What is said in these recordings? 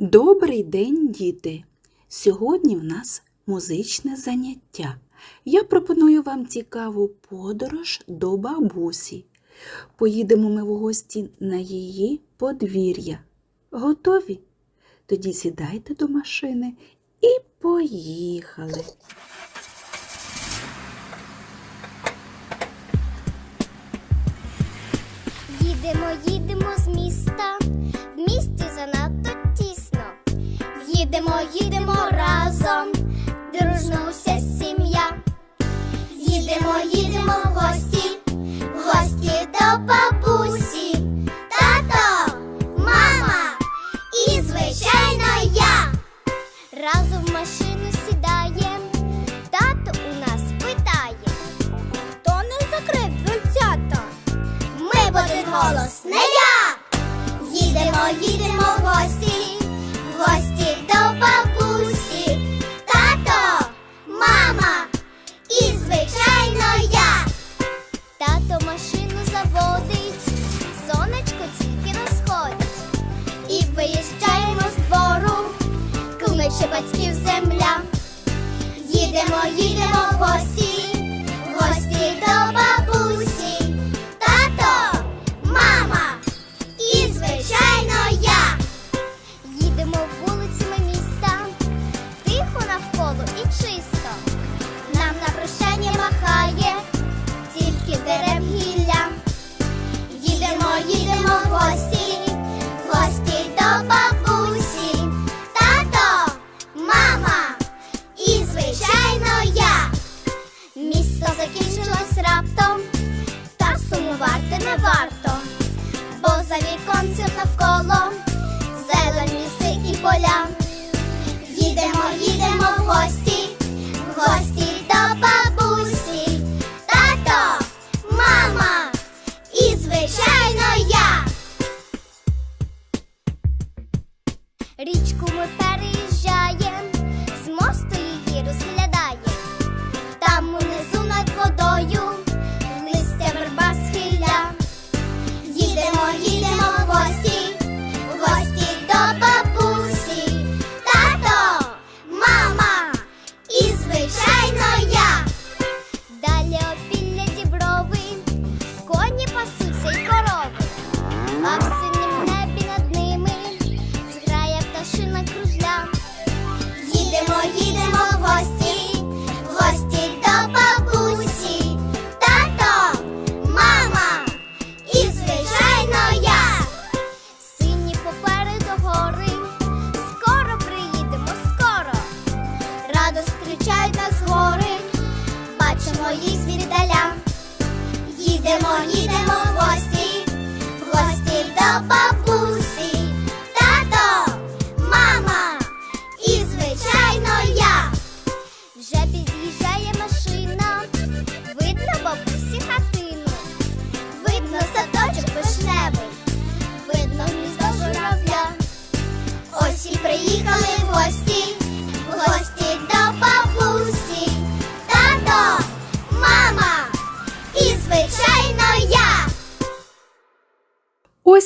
Добрий день, діти! Сьогодні в нас музичне заняття. Я пропоную вам цікаву подорож до бабусі. Поїдемо ми в гості на її подвір'я. Готові? Тоді сідайте до машини і поїхали. Їдемо, їдемо з міста їдемо, їдемо разом, дружно уся сім'я, їдемо, їдемо в гості. віконців навколо, зелені ліси і поля. свої світелям. Їдемо, їдемо.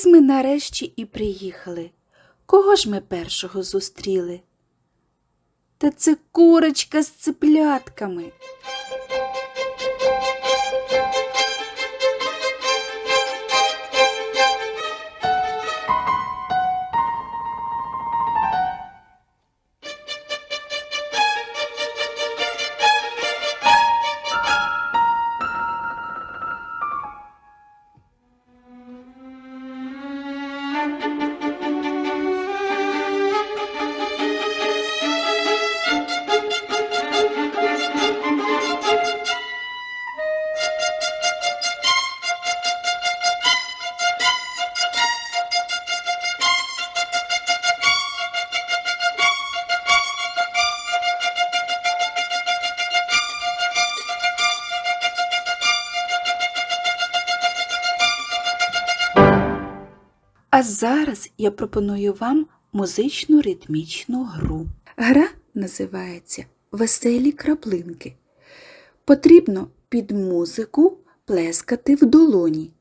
Ось ми нарешті і приїхали. Кого ж ми першого зустріли? Та це курочка з циплятками. А зараз я пропоную вам музичну ритмічну гру. Гра називається Веселі краплинки. Потрібно під музику плескати в долоні.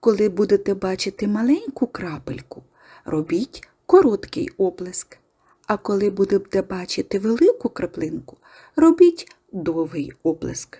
Коли будете бачити маленьку крапельку, робіть короткий оплеск. А коли будете бачити велику краплинку, робіть довгий оплеск.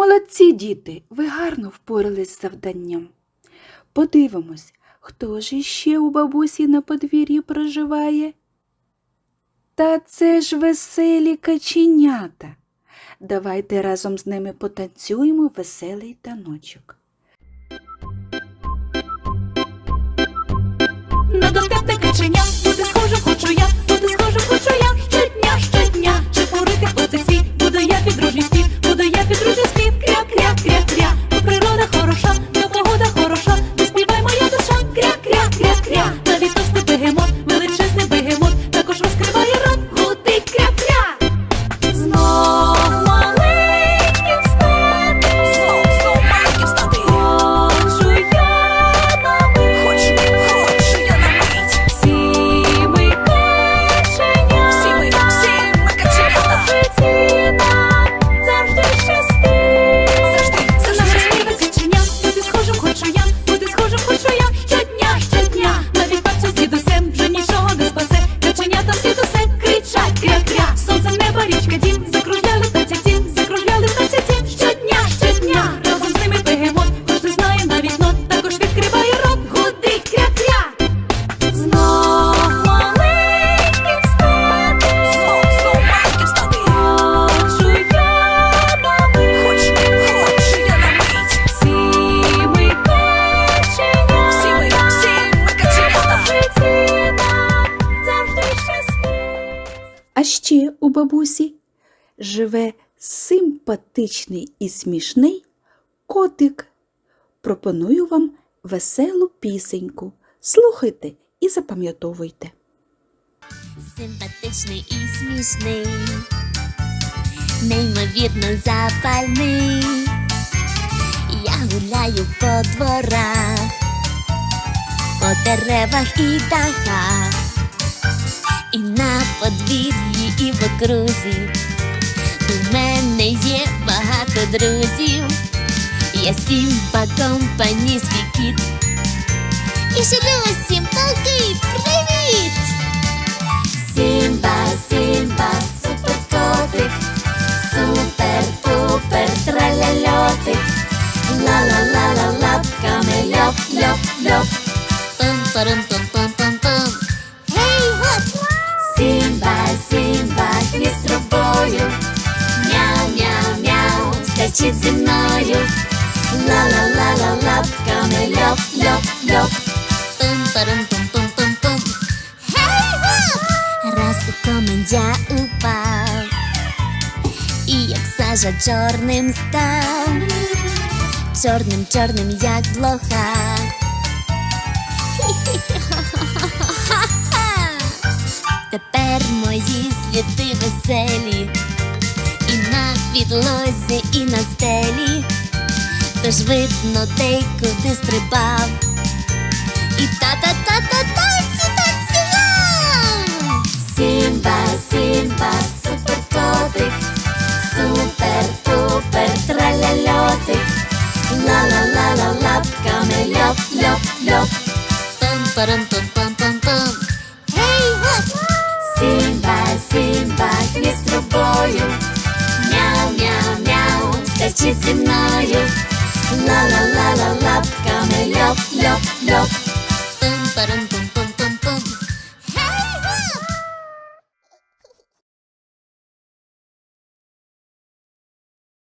Молодці, діти, ви гарно впорались з завданням. Подивимось, хто ж іще у бабусі на подвір'ї проживає? Та це ж веселі каченята. Давайте разом з ними потанцюємо веселий таночок. На достатне каченя, бути схожим хочу я, бути схожим А ще у бабусі живе симпатичний і смішний котик. Пропоную вам веселу пісеньку. Слухайте і запам'ятовуйте. Симпатичний і смішний, неймовірно запальний. Я гуляю по дворах, по деревах і дахах, і на подвір'ї, і в окрузі. У мене є багато друзів. Я сімпа компанійський кіт. І шлю скачіть зі мною, ла-ла-ла-ла, лапками ляп, ляп, ляп. Пум-парум-пум-пум-пум-пум. Гей, гоп! Раз у комень я упав, і як сажа чорним став, чорним, чорним, як блоха. Тепер мої світи веселі, підлозі і на стелі, тож видно де й куди стрибав. І та-та-та-та танці танцював. Сімба, Сімба, супер котик, супер пупер траляльотик. Ла-ла-ла-ла лапками льоп, льоп, льоп. Пам-парам пам пам пам Гей, гоп! Сімба, Сімба, хвіст трубою мяу-мяу, скачи зі мною. Ла-ла-ла-ла, лапками льоп-льоп-льоп. Тим-парам-пам.